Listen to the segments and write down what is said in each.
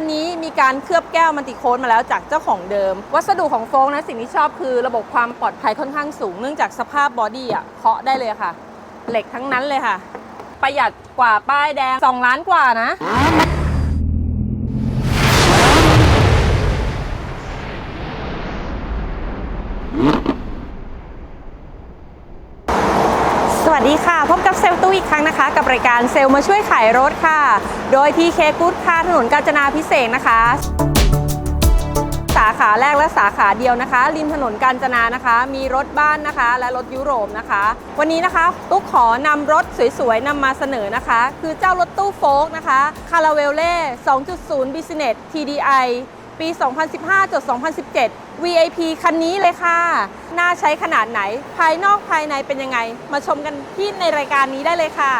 นนี้มีการเคลือบแก้วมันติโคนมาแล้วจากเจ้าของเดิม วัสดุของโฟกนะสิ่งที่ชอบคือระบบความปลอดภัยค่อนข้างสูงเนื่องจากสภาพบอดี้อะเคาะได้เลยค่ะ เหล็กทั้งนั้นเลยค่ะ ประหยัดกว่าป้ายแดง 2 ล้านกว่านะ สวัสดีค่ะ พบอีกครั้งนะคะ กับรายการเซลล์มาช่วยขายรถค่ะ โดยที่เคกูดค่าถนนกาญจนาพิเศษนะคะ สาขาแรกและสาขาเดียวนะคะ ริมถนนกาญจนานะคะ มีรถบ้านนะคะ และรถยุโรปนะคะ วันนี้นะคะ ตุ๊กขอนำรถสวยๆนำมาเสนอนะคะ คือเจ้ารถตู้โฟล์กนะคะคาราเวลเล่ 2.0 Business TDI ปี 2015จด2017 VIP คันนี้เลยค่ะ น่าใช้ขนาดไหน ภายนอกภายในเป็นยังไง มาชมกันที่ในรายการนี้ได้เลยค่ะ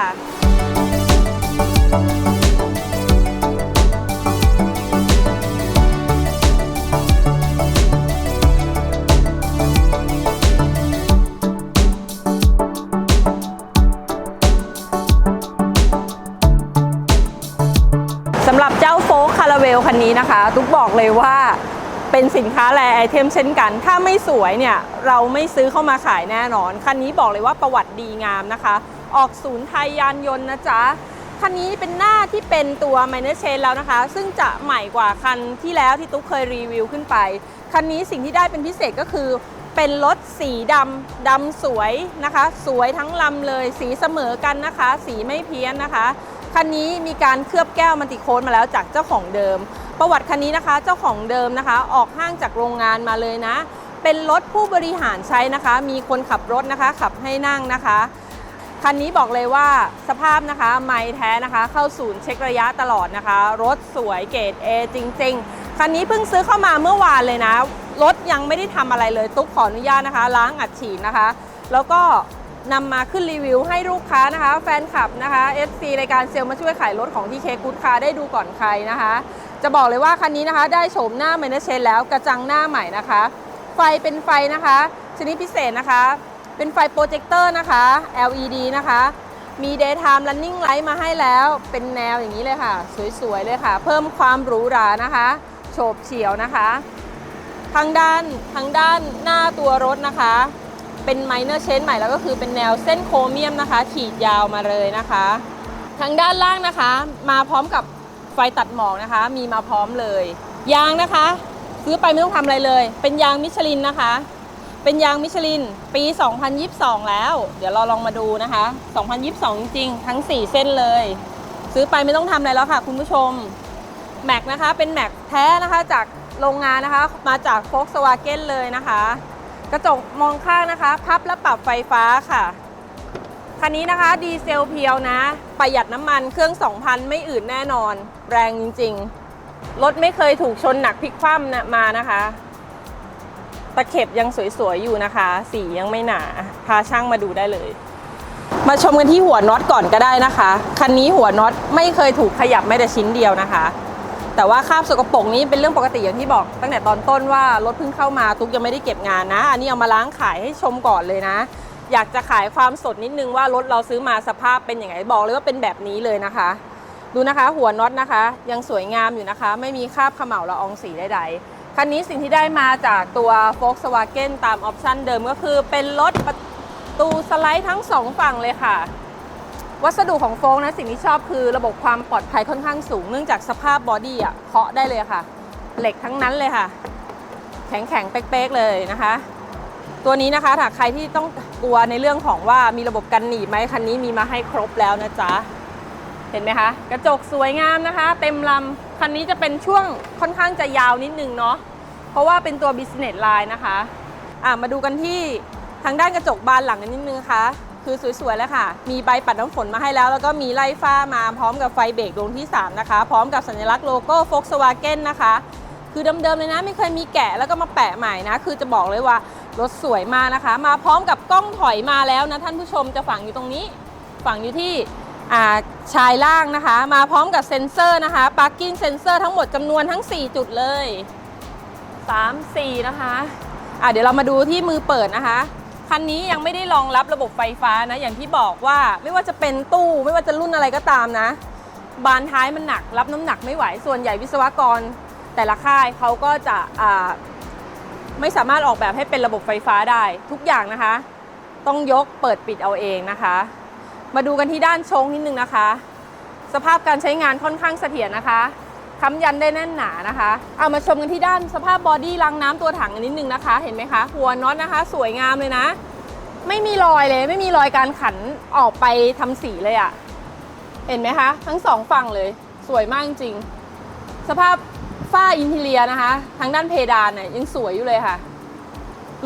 คันนี้นะคะตุ๊กบอกเลยว่าเป็นสินค้าแรไอเทมเช่นกัน ถ้าไม่สวยเนี่ยเราไม่ซื้อเข้ามาขายแน่นอน คันนี้บอกเลยว่าประวัติดีงามนะคะ ออกศูนย์ไทยยานยนต์นะจ๊ะ คันนี้เป็นหน้าที่เป็นตัว minor chain แล้วนะคะ ซึ่งจะใหม่กว่าคันที่แล้วที่ตุ๊กเคยรีวิวขึ้นไป คันนี้สิ่งที่ได้เป็นพิเศษก็คือ เป็นรถสีดำดำสวยนะคะ สวยทั้งลำเลย สีเสมอกันนะคะ สีไม่เพี้ยนนะคะ คันนี้มีการเคลือบแก้วมันติโคนมาแล้วจากเจ้าของเดิม ประวัติคันนี้นะคะ เจ้าของเดิมนะคะ ออกห้างจากโรงงานมาเลยนะ เป็นรถผู้บริหารใช้นะคะ มีคนขับรถนะคะ ขับให้นั่งนะคะ คันนี้บอกเลยว่าสภาพนะคะ ไม่แท้นะคะ เข้าศูนย์เช็คระยะตลอดนะคะ รถสวยเกรด A จริง ๆ คันนี้เพิ่งซื้อเข้ามาเมื่อวานเลยนะ รถยังไม่ได้ทำอะไรเลย ตุ๊กขออนุญาตนะคะ ล้างอัดฉีดนะคะ แล้วก็นำมาขึ้นรีวิวให้ลูกค้านะคะ แฟนคลับนะคะ FC รายการเซลล์มาช่วยขายรถของที่เคกูดคาได้ดูก่อนใครนะคะ จะบอกเลยว่าคันนี้นะคะ ได้โฉมหน้าเมนเชนแล้วกระจังหน้าใหม่นะคะ ไฟเป็นไฟนะคะ ชนิดพิเศษนะคะ เป็นไฟโปรเจคเตอร์นะคะ LED นะคะ มี daytime running light มาให้แล้ว เป็นแนวอย่างนี้เลยค่ะ สวยๆเลยค่ะ เพิ่มความหรูหรานะคะโฉบเฉียวนะคะทางด้านทางด้านหน้าตัวรถนะคะ เป็น minor change ใหม่แล้วก็คือเป็นแนวเส้นโครเมียมนะคะ ขีดยาวมาเลยนะคะ ทางด้านล่างนะคะ มาพร้อมกับ ไฟตัดหมอกนะคะ มีมาพร้อมเลย ยางนะคะ ซื้อไปไม่ต้องทำอะไรเลย เป็นยางมิชลินนะคะ เป็นยางมิชลิน ปี 2022 แล้ว เดี๋ยวเราลองมาดูนะคะ 2022 จริงๆทั้ง 4 เส้นเลย ซื้อไปไม่ต้องทำอะไรแล้วค่ะ คุณผู้ชมแม็กนะคะ เป็นแม็กแท้นะคะจากโรงงานนะคะ มาจาก Volkswagen เลยนะคะ กระจกมองข้างนะคะ พับและปรับไฟฟ้าค่ะ คันนี้นะคะ ดีเซลเพียวนะ ประหยัดน้ำมันเครื่อง 2,000 ไม่อื่นแน่นอน แรงจริง ๆ รถไม่เคยถูกชนหนักพลิกคว่ำนะมานะคะ ตะเข็บยังสวย ๆ อยู่นะคะ สียังไม่หนา พาช่างมาดูได้เลย มาชมกันที่หัวน็อตก่อนก็ได้นะคะ คันนี้หัวน็อตไม่เคยถูกขยับแม้แต่ชิ้นเดียวนะคะ แต่ว่าคราบสกปรกนี้เป็นเรื่องปกติอย่างที่บอก ตั้งแต่ตอนต้นว่ารถเพิ่งเข้ามาตุ๊กยังไม่ได้เก็บงานนะ อันนี้เอามาล้างขายให้ชมก่อนเลยนะ อยากจะขายความสดนิดนึงว่ารถเราซื้อมาสภาพเป็นอย่างไรบอกเลยว่าเป็นแบบนี้เลยนะคะ ดูนะคะหัวน็อตนะคะ ยังสวยงามอยู่นะคะ ไม่มีคราบเขม่าละอองสีใดๆคันนี้สิ่งที่ได้มาจากตัว Volkswagen ตามออปชั่นเดิมก็คือเป็นรถประตูสไลด์ทั้งสองฝั่งเลยค่ะ วัสดุของโฟล์กนะสิ่งที่ชอบคือระบบความปลอดภัยค่อนข้างสูงเนื่องจากสภาพบอดี้อะเคาะได้เลยค่ะ เหล็กทั้งนั้นเลยค่ะ แข็งแข็งๆเป๊กๆเลยนะคะ ตัวนี้นะคะถ้าใครที่ต้องกลัวในเรื่องของว่ามีระบบกันหนีบไหมคันนี้มีมาให้ครบแล้วนะจ๊ะเห็นไหมคะ กระจกสวยงามนะคะ เต็มลำคันนี้จะเป็นช่วงค่อนข้างจะยาวนิดนึงเนาะเพราะว่าเป็นตัว business line นะคะอะมาดูกันที่ทางด้านกระจกบานหลังกันนิดนึงนะคะคือสวยๆแล้วค่ะ มีใบปัดน้ำฝนมาให้แล้ว แล้วก็มีไล่ฟ้ามาพร้อมกับไฟเบรกดวงที่ 3 นะคะ พร้อมกับสัญลักษณ์โลโก้ Volkswagen นะคะ คือเดิมๆเลยนะ ไม่เคยมีแกะแล้วก็มาแปะใหม่นะ คือจะบอกเลยว่า รถสวยมากนะคะ มาพร้อมกับกล้องถอยมาแล้วนะท่านผู้ชมจะฝังอยู่ตรงนี้ ฝังอยู่ที่อ่าชายล่างนะคะ มาพร้อมกับเซ็นเซอร์นะคะ parking sensor ทั้งหมดจำนวนทั้ง 4 จุดเลย 3 4 นะคะอะเดี๋ยวเรามาดูที่มือเปิดนะคะคันนี้ยังไม่ได้รองรับระบบไฟฟ้านะ อย่างที่บอกว่าไม่ว่าจะเป็นตู้ไม่ว่าจะรุ่นอะไรก็ตามนะ บานท้ายมันหนัก รับน้ำหนักไม่ไหวส่วนใหญ่วิศวกร แต่ละค่ายเขาก็จะอ่า ไม่สามารถออกแบบให้เป็นระบบไฟฟ้าได้ ทุกอย่างนะคะ ต้องยกเปิดปิดเอาเองนะคะ มาดูกันที่ด้านชงนิดนึงนะคะ สภาพการใช้งานค่อนข้างเสถียรนะคะค้ำยันได้แน่นหนานะคะ เอามาชมกันที่ด้านสภาพบอดี้รางน้ำตัวถังนิดนึงนะคะ เห็นไหมคะ หัวน็อตนะคะ สวยงามเลยนะ ไม่มีรอยเลย ไม่มีรอยการขันออกไปทำสีเลยอะ่ะ เห็นไหมคะ ทั้งสองฝั่งเลย สวยมากจริง สภาพ ฝ้าอินทีเลียนะคะ ทางด้านเพดานเนี่ยยังสวยอยู่เลยค่ะ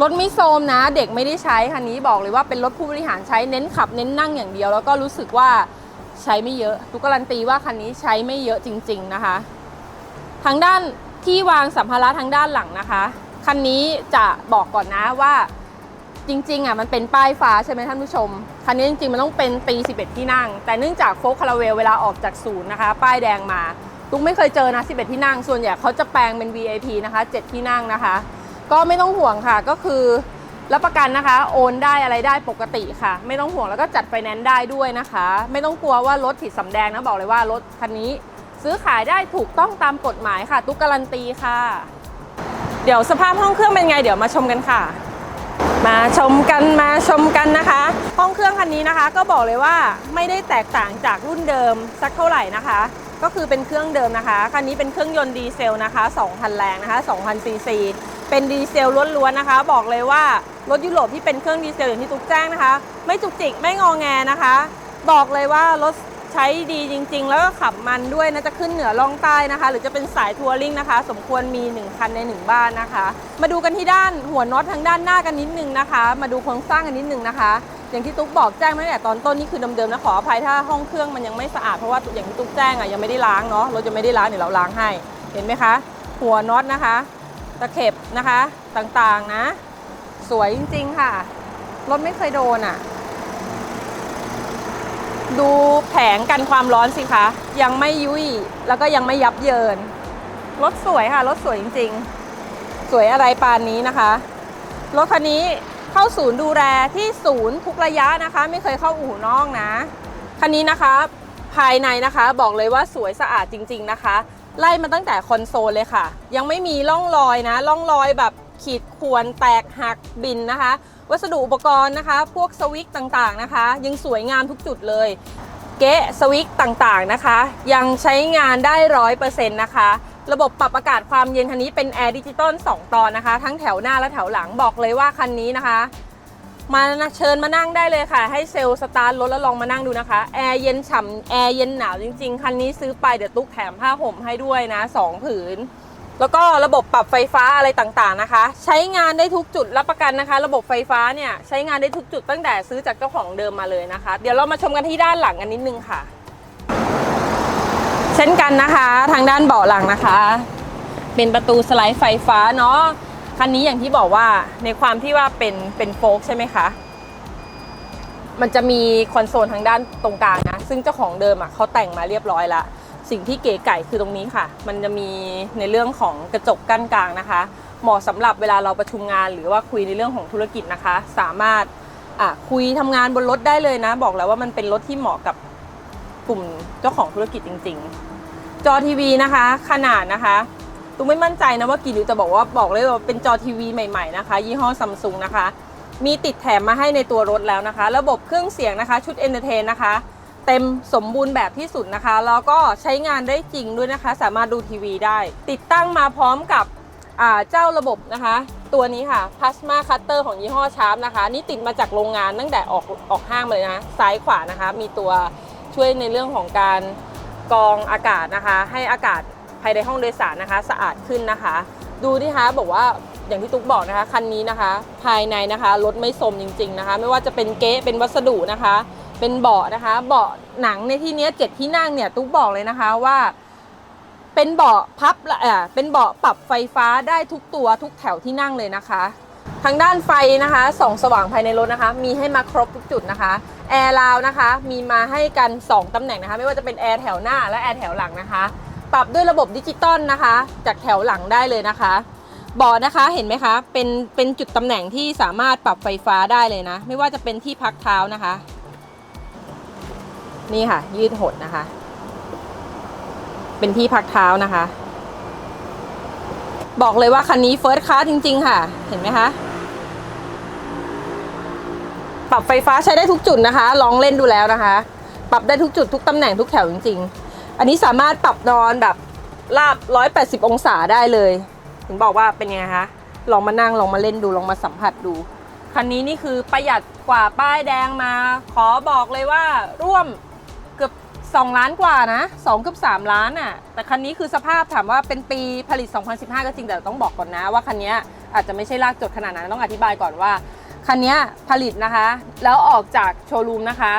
รถไม่โทรมนะ เด็กไม่ได้ใช้คันนี้บอกเลยว่าเป็นรถผู้บริหารใช้เน้นขับเน้นนั่งอย่างเดียว แล้วก็รู้สึกว่าใช้ไม่เยอะทุกการันตีว่าคันนี้ใช้ไม่เยอะจริง ๆนะคะ ทางด้านที่วางสัมภาระทางด้านหลังนะคะ คันนี้จะบอกก่อนนะว่าจริงๆอะมันเป็นป้ายฟ้าใช่ไหมท่านผู้ชม คันนี้จริงๆ มันต้องเป็นตี 11 ที่นั่ง แต่เนื่องจากโฟล์คาราเวลเวลาออกจากศูนย์นะคะ ป้ายแดงมา ตุ๊กไม่เคยเจอนะ 11 ที่นั่ง ส่วนใหญ่เขาจะแปลงเป็น VIP นะคะ 7 ที่นั่งนะคะ ก็ไม่ต้องห่วงค่ะ ก็คือรับประกันนะคะ โอนได้อะไรได้ปกติค่ะ ไม่ต้องห่วงแล้วก็จัดไฟแนนซ์ได้ด้วยนะคะ ไม่ต้องกลัวว่ารถผิดสำแดงนะบอกเลยว่ารถคันนี้ ซื้อขายได้ถูกต้องตามกฎหมายค่ะ ตุ๊กการันตีค่ะ เดี๋ยวสภาพห้องเครื่องเป็นไง เดี๋ยวมาชมกันค่ะ มาชมกันมาชมกันนะคะ ห้องเครื่องคันนี้นะคะ ก็บอกเลยว่าไม่ได้แตกต่างจากรุ่นเดิมสักเท่าไหร่นะคะ ก็คือเป็นเครื่องเดิมนะคะคันนี้เป็นเครื่องยนต์ดีเซลนะคะ 2,000 แรงนะคะ 2,000 ซีซี เป็นดีเซลล้วนๆนะคะ บอกเลยว่ารถยุโรปที่เป็นเครื่องดีเซลอย่างที่ตุ๊กแจ้งนะคะ ไม่จุกจิกไม่งอแงนะคะ บอกเลยว่ารถใช้ดีจริง ๆ แล้วก็ขับมันด้วยนะจะขึ้นเหนือล่องใต้นะคะ หรือจะเป็นสายทัวริงนะคะ สมควรมี 1 คันใน 1 บ้านนะคะ มาดูกันที่ด้านหัวน็อตทางด้านหน้ากันนิดนึงนะคะ มาดูโครงสร้างกันนิดนึงนะคะ อย่างที่ตุ๊กบอกแจ้งมาตั้งแต่ตอนต้นนี่คือเดิมๆนะขออภัยถ้าห้องเครื่องมันยังไม่สะอาดเพราะว่าอย่างที่ตุ๊กแจ้งอะยังไม่ได้ล้างเนาะรถยังไม่ได้ล้างเดี๋ยวเราล้างให้ เห็นไหมคะ หัวน็อตนะคะ ตะเข็บนะคะต่างๆนะ สวยจริง ๆ ค่ะ รถไม่เคยโดนอะ ดูแผงกันความร้อนสิคะ ยังไม่ยุยแล้วก็ยังไม่ยับเยิน รถสวยค่ะ รถสวยจริง ๆ สวยอะไรปานนี้นะคะ รถคันนี้ เข้าศูนย์ดูแลที่ศูนย์ทุกระยะนะคะ ไม่เคยเข้าอู่นอกนะคันนี้นะคะ ภายในนะคะบอกเลยว่าสวยสะอาดจริง ๆนะคะ ไล่มาตั้งแต่คอนโซลเลยค่ะ ยังไม่มีร่องรอยนะร่องรอยแบบขีดข่วนแตกหักบินนะคะ วัสดุอุปกรณ์นะคะ พวกสวิตต่างๆนะคะ ยังสวยงามทุกจุดเลยเกะสวิตต่างๆนะคะ ยังใช้งานได้ร้อยเปอร์เซ็นต์นะคะ ระบบปรับอากาศความเย็นคันนี้เป็นแอร์ดิจิตอล2ตอนนะคะ ทั้งแถวหน้าและแถวหลังบอกเลยว่าคันนี้นะคะ มาเชิญมานั่งได้เลยค่ะ ให้เซลล์สตาร์ทรถแล้วลองมานั่งดูนะคะ แอร์เย็นฉ่ำแอร์เย็นหนาวจริงๆ คันนี้ซื้อไปเดี๋ยวตุ๊กแถมผ้าห่มให้ด้วยนะ 2 ผืน แล้วก็ระบบปรับไฟฟ้าอะไรต่างๆนะคะ ใช้งานได้ทุกจุดรับประกันนะคะ ระบบไฟฟ้าเนี่ยใช้งานได้ทุกจุดตั้งแต่ซื้อจากเจ้าของเดิมมาเลยนะคะ เดี๋ยวเรามาชมกันที่ด้านหลังกันนิดนึงค่ะ เช่นกันนะคะ ทางด้านเบาะหลังนะคะ เป็นประตูสไลด์ไฟฟ้าเนาะคันนี้อย่างที่บอกว่าในความที่ว่าเป็นเป็นโฟกใช่ไหมคะ มันจะมีคอนโซลทางด้านตรงกลางนะ ซึ่งเจ้าของเดิมอะเขาแต่งมาเรียบร้อยละสิ่งที่เก๋ไก่คือตรงนี้ค่ะ มันจะมีในเรื่องของกระจกกั้นกลางนะคะ เหมาะสำหรับเวลาเราประชุมงาน หรือว่าคุยในเรื่องของธุรกิจนะคะ สามารถอะคุยทำงานบนรถได้เลยนะ บอกแล้วว่ามันเป็นรถที่เหมาะกับกลุ่มเจ้าของธุรกิจจริง ๆ จอทีวีนะคะ ขนาดนะคะตุ้มไม่มั่นใจนะว่ากี่นิ้วแต่บอกว่าบอกเลยว่าเป็นจอทีวีใหม่ๆนะคะ ยี่ห้อซัมซุงนะคะ มีติดแถมมาให้ในตัวรถแล้วนะคะ ระบบเครื่องเสียงนะคะ ชุดเอนเตอร์เทนนะคะ เต็มสมบูรณ์แบบที่สุดนะคะ แล้วก็ใช้งานได้จริงด้วยนะคะ สามารถดูทีวีได้ ติดตั้งมาพร้อมกับเจ้าระบบนะคะ ตัวนี้ค่ะ Plasma Cutter ของยี่ห้อชาร์ปนะคะ นี่ติดมาจากโรงงานตั้งแต่ออกออกห้างมาเลยนะซ้ายขวานะคะ มีตัวช่วยในเรื่องของการ กรองอากาศนะคะ ให้อากาศภายในห้องโดยสารนะคะ สะอาดขึ้นนะคะ ดูที่คะบอกว่าอย่างที่ตุ๊กบอกนะคะคันนี้นะคะ ภายในนะคะรถไม่สมจริง ๆนะคะ ไม่ว่าจะเป็นเก๊ะเป็นวัสดุนะคะ เป็นเบาะนะคะ เบาะหนังในที่นี้เจ็ดที่นั่งเนี่ยตุ๊กบอกเลยนะคะว่าเป็นเบาะพับละอ่าเป็นเบาะปรับไฟฟ้าได้ทุกตัวทุกแถวที่นั่งเลยนะคะ ทางด้านไฟนะคะส่องสว่างภายในรถนะคะ มีให้มาครบทุกจุดนะคะ แอร์ราวนะคะ มีมาให้กัน 2 ตำแหน่งนะคะ ไม่ว่าจะเป็นแอร์แถวหน้าและแอร์แถวหลังนะคะ ปรับด้วยระบบดิจิตอลนะคะ จากแถวหลังได้เลยนะคะบาะนะคะเห็นไหมคะเป็นเป็นจุดตำแหน่งที่สามารถปรับไฟฟ้าได้เลยนะ ไม่ว่าจะเป็นที่พักเท้านะคะ นี่ค่ะ ยืดหดนะคะ เป็นที่พักเท้านะคะ บอกเลยว่าคันนี้เฟิร์สคลาสจริง ๆ ค่ะ เห็นไหมคะ ปรับไฟฟ้าใช้ได้ทุกจุดนะคะ ลองเล่นดูแล้วนะคะ ปรับได้ทุกจุดทุกตำแหน่งทุกแถวจริง ๆ อันนี้สามารถปรับนอนแบบราบ 180 องศาได้เลย ถึงบอกว่าเป็นยังไงคะ ลองมานั่งลองมาเล่นดูลองมาสัมผัสดู คันนี้นี่คือประหยัดกว่าป้ายแดงมา ขอบอกเลยว่าร่วมเกือบ 2 ล้านกว่านะ2เกือบ3ล้านอะ แต่คันนี้คือสภาพถามว่าเป็นปีผลิต 2015 ก็จริงแต่ต้องบอกก่อนนะว่าคันนี้อาจจะไม่ใช่ลากจดขนาดนั้นต้องอธิบายก่อนว่า คันนี้ผลิตนะคะ แล้วออกจากโชว์รูมนะคะ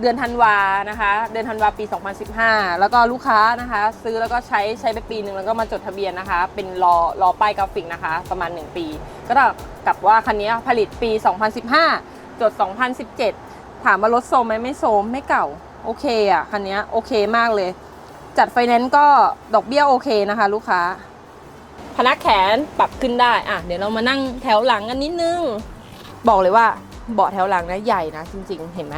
เดือนธันวานะคะ เดือนธันวาปี 2015 แล้วก็ลูกค้านะคะ ซื้อแล้วก็ใช้ใช้ไปปีหนึ่งแล้วก็มาจดทะเบียนนะคะ เป็นรอรอป้ายกราฟิกนะคะ ประมาณ 1 ปี ก็เท่ากับว่าคันนี้ผลิตปี 2015 จด 2017 ถามว่ารถโซมไหมไม่โซมไม่เก่าโอเคอะคันนี้โอเคมากเลย จัดไฟแนนซ์ก็ดอกเบี้ยโอเคนะคะ ลูกค้าพนักแขนปรับขึ้นได้ อะ เดี๋ยวเรามานั่งแถวหลังกันนิดนึง บอกเลยว่าเบาะแถวหลังนะใหญ่นะจริง ๆ เห็นไหม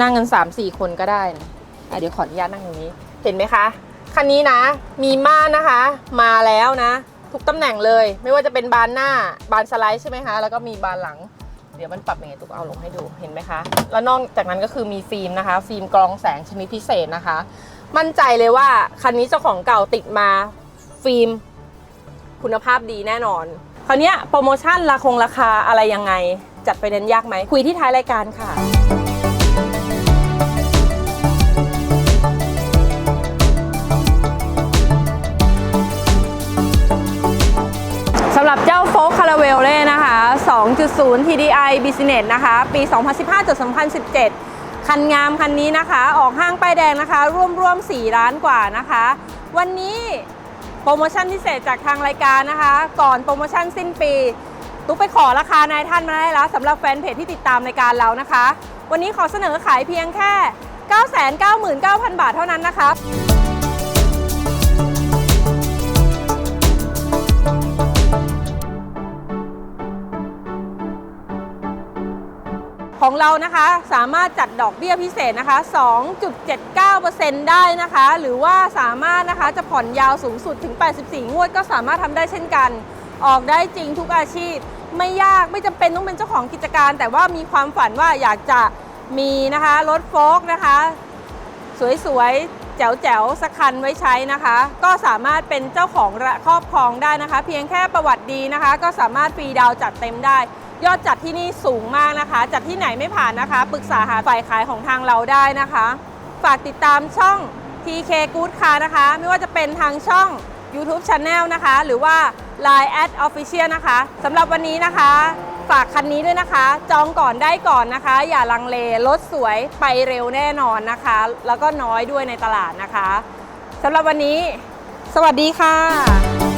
นั่งกัน3 4 คนก็ได้นะอะเดี๋ยวขออนุญาตนั่งตรงนี้ เห็นไหมคะ คันนี้นะ มีม่านนะคะ มาแล้วนะ ทุกตำแหน่งเลย ไม่ว่าจะเป็นบานหน้า บานสไลด์ใช่ไหมคะ แล้วก็มีบานหลัง เดี๋ยวมันปรับยังไงตุ๊กเอาลงให้ดู เห็นไหมคะ แล้วนอกจากนั้นก็คือมีฟิล์มนะคะ ฟิล์มกรองแสงชนิดพิเศษนะคะ มั่นใจเลยว่าคันนี้เจ้าของเก่าติดมา ฟิล์ม คุณภาพดีแน่นอน คราวนี้โปรโมชั่นราคงราคาอะไรยังไง จัดไปเน้นยากไหมคุยที่ท้ายรายการค่ะสำหรับเจ้าโฟล์คาราเวลเล่นะคะ 2.0 TDI Business นะคะ ปี 2015-2017 คันงามคันนี้นะคะ ออกห้างป้ายแดงนะคะ ร่วมร่วม4ล้านกว่านะคะ วันนี้โปรโมชั่นพิเศษจากทางรายการนะคะ ก่อนโปรโมชั่นสิ้นปี ตุ๊กไปขอราคานายท่านมาได้แล้วสำหรับแฟนเพจที่ติดตามรายการเรานะคะ วันนี้ขอเสนอขายเพียงแค่ 999,000 บาทเท่านั้นนะคะของเรานะคะสามารถจัดดอกเบี้ยพิเศษนะคะ 2.79%ได้นะคะ หรือว่าสามารถนะคะจะผ่อนยาวสูงสุดถึง 84 งวดก็สามารถทำได้เช่นกัน ออกได้จริงทุกอาชีพ ไม่ยากไม่จำเป็นต้องเป็นเจ้าของกิจการ แต่ว่ามีความฝันว่าอยากจะมีนะคะรถโฟล์กนะคะ สวยๆ แจ๋วๆสักคันไว้ใช้นะคะ ก็สามารถเป็นเจ้าของครอบครองได้นะคะ เพียงแค่ประวัติดีนะคะ ก็สามารถฟรีดาวจัดเต็มได้ ยอดจัดที่นี่สูงมากนะคะ จัดที่ไหนไม่ผ่านนะคะปรึกษาหาฝ่ายขายของทางเราได้นะคะ ฝากติดตามช่อง TK Good Car นะคะ ไม่ว่าจะเป็นทางช่อง YouTube Channel นะคะ หรือว่า Line at Official นะคะสำหรับวันนี้นะคะ ฝากคันนี้ด้วยนะคะ จองก่อนได้ก่อนนะคะ อย่าลังเลรถสวยไปเร็วแน่นอนนะคะ แล้วก็น้อยด้วยในตลาดนะคะสำหรับวันนี้ สวัสดีค่ะ